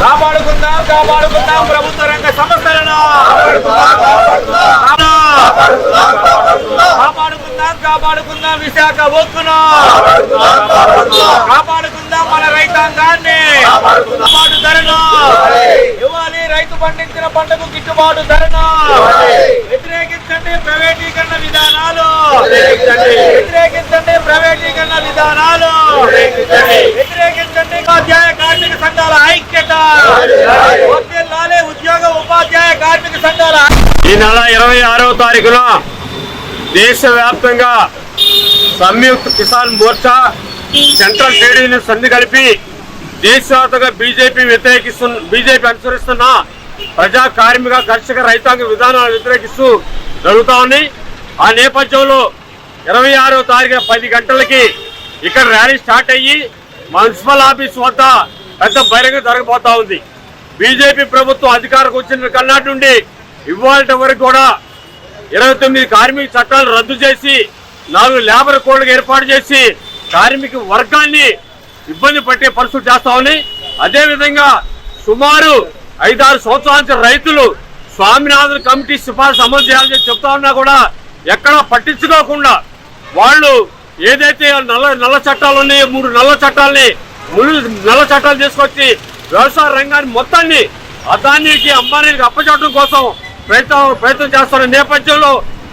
కాపాడుకుందాం కాపాడుకుందాం ప్రభుత్వ రంగ సంస్థలను. కాపాడుకుందాం కాపాడుకుందాం విశాఖ ఒక్కును కాపాడుకుందాం మన రైతాంగాన్ని. గిట్టుబాటు ధరను. ఇవ్వాలి రైతు పండించిన పంటకు గిట్టుబాటు ధరను. వ్యతిరేకించండి ప్రైవేటీకరణ విధానాలు. వ్యతిరేకించండి ప్రైవేటీకరణ విధానాలు వ్యతిరేకించండి ఉపాధ్యాయ కార్మిక సంఘాల ఐక్యత వర్ధిల్లాలి ఉద్యోగ ఉపాధ్యాయ కార్మిక సంఘాల ఈ నెల ఇరవై ఆరవ తారీఖున దేశవ్యాప్తంగా Samyukta Kisan Morcha central trade union సంధి కలిపి దేశవ్యాప్తంగా బీజేపీ వ్యతిరేకిస్తున్న బీజేపీ అనుసరిస్తున్న ప్రజా కార్మిక కర్షక రైతాంగ విధానాలను వ్యతిరేకిస్తూ జరుగుతా ఉన్నాయి ఆ నేపథ్యంలో ఇరవై ఆరో తారీఖు పది గంటలకి ఇక్కడ ర్యాలీ స్టార్ట్ అయ్యి మున్సిపల్ ఆఫీస్ వద్ద పెద్ద బహిరంగ జరగబోతా ఉంది. బీజేపీ ప్రభుత్వం అధికారకు వచ్చిన కన్నాటి నుండి ఇవాళ వరకు కూడా ఇరవై తొమ్మిది కార్మిక చట్టాలు రద్దు చేసి నాలుగు లేబర్ కోడ్లు ఏర్పాటు చేసి కార్మిక వర్గాన్ని ఇబ్బంది పట్టే పరిస్థితి చేస్తామని అదేవిధంగా సుమారు ఐదారు సంవత్సరాల రైతులు స్వామినాథన్ కమిటీ సిఫార్సు అమలు చేయాలని చెప్తా ఉన్నా కూడా ఎక్కడా పట్టించుకోకుండా వాళ్ళు ఏదైతే నల్ల నల్ల చట్టాలు ఉన్నాయో మూడు నల్ల చట్టాలని ముళ్ళు నల్ల చట్టాలు తీసుకొచ్చి వ్యవసాయ రంగాన్ని మొత్తాన్ని అదానికి అంబానీకి అప్పచెట్టడం కోసం ప్రయత్నం ప్రయత్నం చేస్తున్న నేపథ్యంలో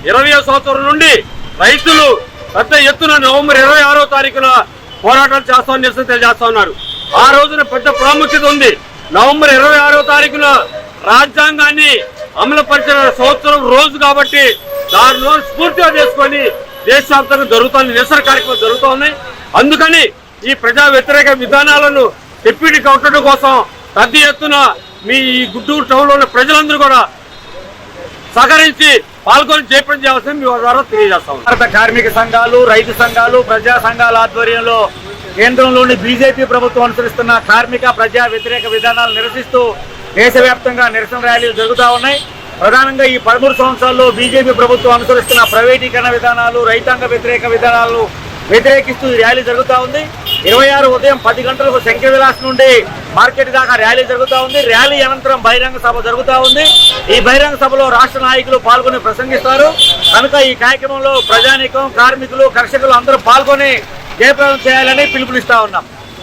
ఇరవై సంవత్సరం నుండి రైతులు పెద్ద ఎత్తున నవంబర్ ఇరవై ఆరో తారీఖున పోరాటాలు చేస్తామని నిరసన తెలియజేస్తా ఉన్నారు. ఆ రోజున పెద్ద ప్రాముఖ్యత ఉంది. నవంబర్ ఇరవై ఆరో తారీఖున రాజ్యాంగాన్ని అమలుపరిచిన సంవత్సరం రోజు కాబట్టి దానిలో స్ఫూర్తిగా చేసుకొని దేశవ్యాప్తంగా జరుగుతున్న నిరసన కార్యక్రమం జరుగుతూ ఉన్నాయి. అందుకని ఈ ప్రజా వ్యతిరేక విధానాలను డిప్యూటీ కౌంటర్ కోసం పెద్ద ఎత్తున మీ ఈ గుంటూరు టౌన్లో ప్రజలందరూ కూడా సహకరించి పాల్గొని చేపట్టం చేయాల్సింది మీ ద్వారా తెలియజేస్తాం భారత కార్మిక సంఘాలు రైతు సంఘాలు ప్రజా సంఘాల ఆధ్వర్యంలో కేంద్రంలోని బీజేపీ ప్రభుత్వం అనుసరిస్తున్న కార్మిక ప్రజా వ్యతిరేక విధానాలు నిరసిస్తూ దేశవ్యాప్తంగా నిరసన ర్యాలీలు జరుగుతూ ఉన్నాయి. ప్రధానంగా ఈ పదమూడు సంవత్సరాల్లో బీజేపీ ప్రభుత్వం అనుసరిస్తున్న ప్రైవేటీకరణ విధానాలు రైతాంగ వ్యతిరేక విధానాలు వ్యతిరేకిస్తూ ర్యాలీ జరుగుతూ ఉంది. ఇరవై ఆరు ఉదయం పది గంటలకు శంఖ్య విలాస్ నుండి మార్కెట్ దాకా ర్యాలీ జరుగుతూ ఉంది. ర్యాలీ అనంతరం బహిరంగ సభ జరుగుతూ ఉంది. ఈ బహిరంగ సభలో రాష్ట్ర నాయకులు పాల్గొని ప్రసంగిస్తారు. కనుక ఈ కార్యక్రమంలో ప్రజానీకం కార్మికులు కర్షకులు అందరూ పాల్గొని జయప్రదం చేయాలని పిలుపునిస్తా ఉన్నాం.